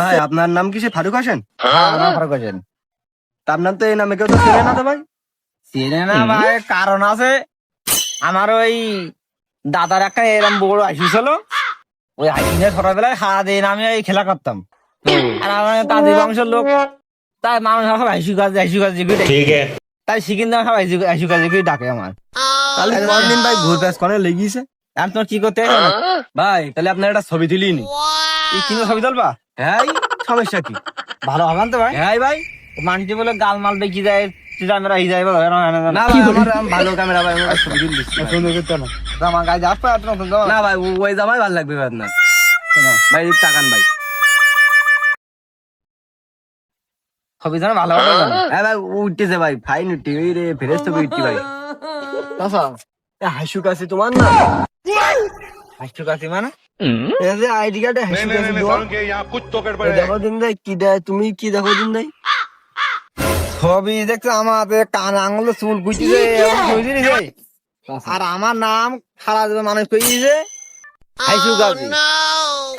ভাই আপনার নাম কি সে ফারুক হাসেন? আমার ফারুক হোসেন। তার নাম তো এই নামে কেউ তো চেনে না তো ভাই? চিনে না ভাই কারণ আছে আমার ওই দাদার একটা এরম বড় আইসি ছিল ওই আইসিনে ছোটবেলায় সারাদিন আমি ওই খেলা করতাম। আর আমার দাদি বংশের লোক তাই মানুষ সব আইসু গাছ আইসু জিগুই ঠিক তাই দাম সব আইসু আইসু গাছ জিগুই ডাকে আমার। তাহলে কদিন ভাই ঘুর প্যাস করে লেগিয়েছে আর তোমার কি করতে হবে? ভাই তাহলে আপনার একটা ছবি দিলিনি এই কিনো ছবি তুলবা? হ্যাঁ সমস্যা কি? ভালো হবে না তো ভাই? হ্যাঁ ভাই। বলে গাল মাল দেখি যায় চিরামেরা হি যায় না ভাই আমার আম ভালো ক্যামেরা ভাই ভাই। সুন্দর করতে না। আমার গায়ে যাস পায় না ভাই ওই জামাই ভালো লাগবে ভাই আপনার। ভাই টাকান ভাই। ছবি যেন ভালো হবে হ্যাঁ ভাই উঠতেছে ভাই ফাইন উঠতে ওই রে ফেরেস তো উঠতে ভাই। হাসুক আছে তোমার না? হাসু কাছি মানে? আর আমার নাম দেবে মানুষ আইসু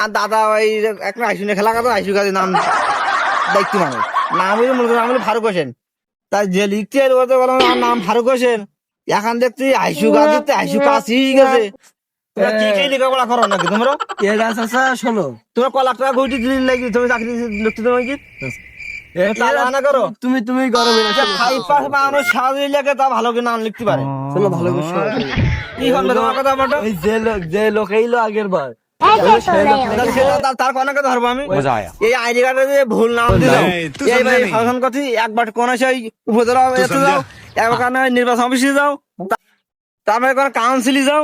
আর দাদা ওই একটা আইসু নিয়ে খেলা কথা আইসু কাজে নাম দেখতে মানুষ। নাম হইলে মূলত নাম হলো ফারুক হোসেন। তাই যে লিখতে আর নাম ফারুক হোসেন। এখন দেখছি আইসু গাছ আইসু কাশি গেছে। তোমরা কি কি লেখাপড়া করো নাকি তোমরা? এরা চাচা শোনো। তোমরা ক লাখ টাকা ঘুরতে দিন লাগি তুমি চাকরি লিখতে তোমার কি? না তুমি তুমি গরমে ফাইভ পাস মানুষ সারাদিন লেগে তা ভালো করে নাম লিখতে পারে? শোনো ভালো কি হবে তোমার কথা বলো? যে যে লোক এইলো আগের বার। তার- ধরবো আমি? এই আইডি কার্ডে যে ভুল নাম দিল এই ভাই ফাংশন একবার কোন সেই উপজেলা একবার নির্বাচন অফিসে যাও তারপরে কোন কাউন্সিলে যাও।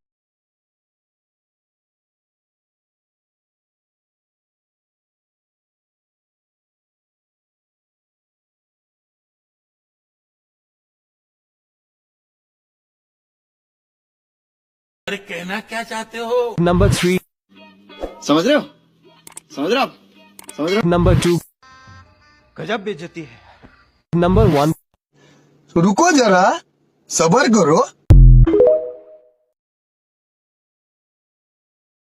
अरे कहना क्या चाहते हो? नंबर थ्री समझ रहे हो? समझ रहे हो समझ रहे हो? नंबर टू गजब बेचती है। नंबर वन रुको जरा सबर करो।